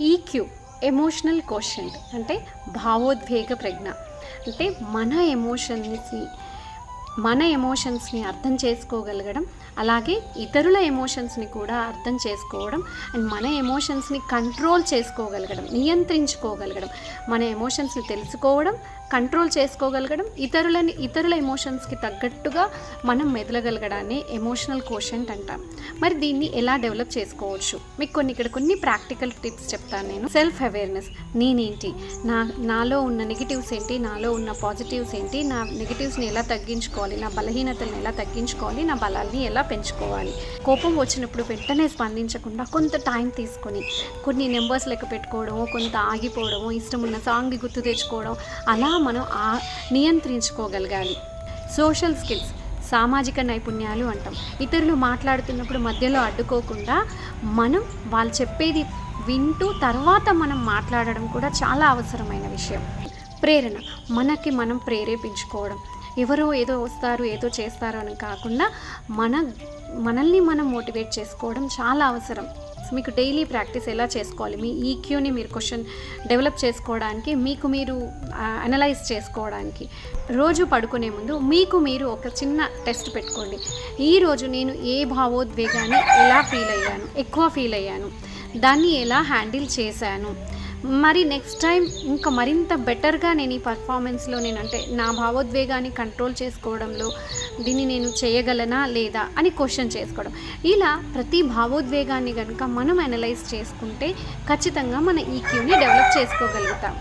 EQ emotional question అంటే భావోద్వేగ ప్రజ్ఞ. అంటే మన ఎమోషన్స్ని మన ఎమోషన్స్ని అర్థం చేసుకోగలగడం అలాగే ఇతరుల ఎమోషన్స్ని కూడా అర్థం చేసుకోవడం అండ్ మన ఎమోషన్స్ని కంట్రోల్ చేసుకోగలగడం నియంత్రించుకోగలగడం మన ఎమోషన్స్ని తెలుసుకోవడం కంట్రోల్ చేసుకోగలగడం ఇతరులని ఇతరుల ఎమోషన్స్కి తగ్గట్టుగా మనం మెదలగలగడాన్ని ఎమోషనల్ కోషెంట్ అంటాం. మరి దీన్ని ఎలా డెవలప్ చేసుకోవచ్చు? మీకు కొన్ని ఇక్కడ కొన్ని ప్రాక్టికల్ టిప్స్ చెప్తాను నేను. Self awareness. నేనేంటి? నా నాలో ఉన్న నెగిటివ్స్ ఏంటి? నాలో ఉన్న పాజిటివ్స్ ఏంటి? నా నెగిటివ్స్ని ఎలా తగ్గించుకోవాలి? నా బలహీనతలను ఎలా తగ్గించుకోవాలి? నా బలాల్ని ఎలా పెంచుకోవాలి? కోపం వచ్చినప్పుడు వెంటనే స్పందించకుండా కొంత టైం తీసుకొని కొన్ని నెంబర్స్ లెక్క పెట్టుకోవడము కొంత ఆగిపోవడము ఇష్టం ఉన్న సాంగ్ గుర్తు తెచ్చుకోవడం అలా మనం ఆ నియంత్రించుకోగలగాలి. సోషల్ స్కిల్స్ సామాజిక నైపుణ్యాలు అంటాం. ఇతరులు మాట్లాడుతున్నప్పుడు మధ్యలో అడ్డుకోకుండా మనం వాళ్ళు చెప్పేది వింటూ తర్వాత మనం మాట్లాడడం కూడా చాలా అవసరమైన విషయం. ప్రేరణ మనకి మనం ప్రేరేపించుకోవడం. ఎవరో ఏదో వస్తారు ఏదో చేస్తారు అని కాకుండా మన మనల్ని మనం మోటివేట్ చేసుకోవడం చాలా అవసరం. మీకు డైలీ ప్రాక్టీస్ ఎలా చేసుకోవాలి? మీ ఈక్యూని మీరు క్వశ్చన్ డెవలప్ చేసుకోవడానికి మీకు మీరు అనలైజ్ చేసుకోవడానికి. రోజు పడుకునే ముందు మీకు మీరు ఒక చిన్న టెస్ట్ పెట్టుకోండి. ఈరోజు నేను ఏ భావోద్వేగాన్ని ఎలా ఫీల్ అయ్యాను? ఎక్కువ ఫీల్ అయ్యాను. దాన్ని ఎలా హ్యాండిల్ చేశాను? మరి నెక్స్ట్ టైం ఇంకా మరింత బెటర్గా నేను ఈ పర్ఫార్మెన్స్లో నేను అంటే నా భావోద్వేగాన్ని కంట్రోల్ చేసుకోవడంలో దీన్ని నేను చేయగలనా లేదా అని క్వశ్చన్ చేసుకోవడం. ఇలా ప్రతి భావోద్వేగాన్ని కనుక మనం అనలైజ్ చేసుకుంటే ఖచ్చితంగా మన ఈక్యూని డెవలప్ చేసుకోగలుగుతాం.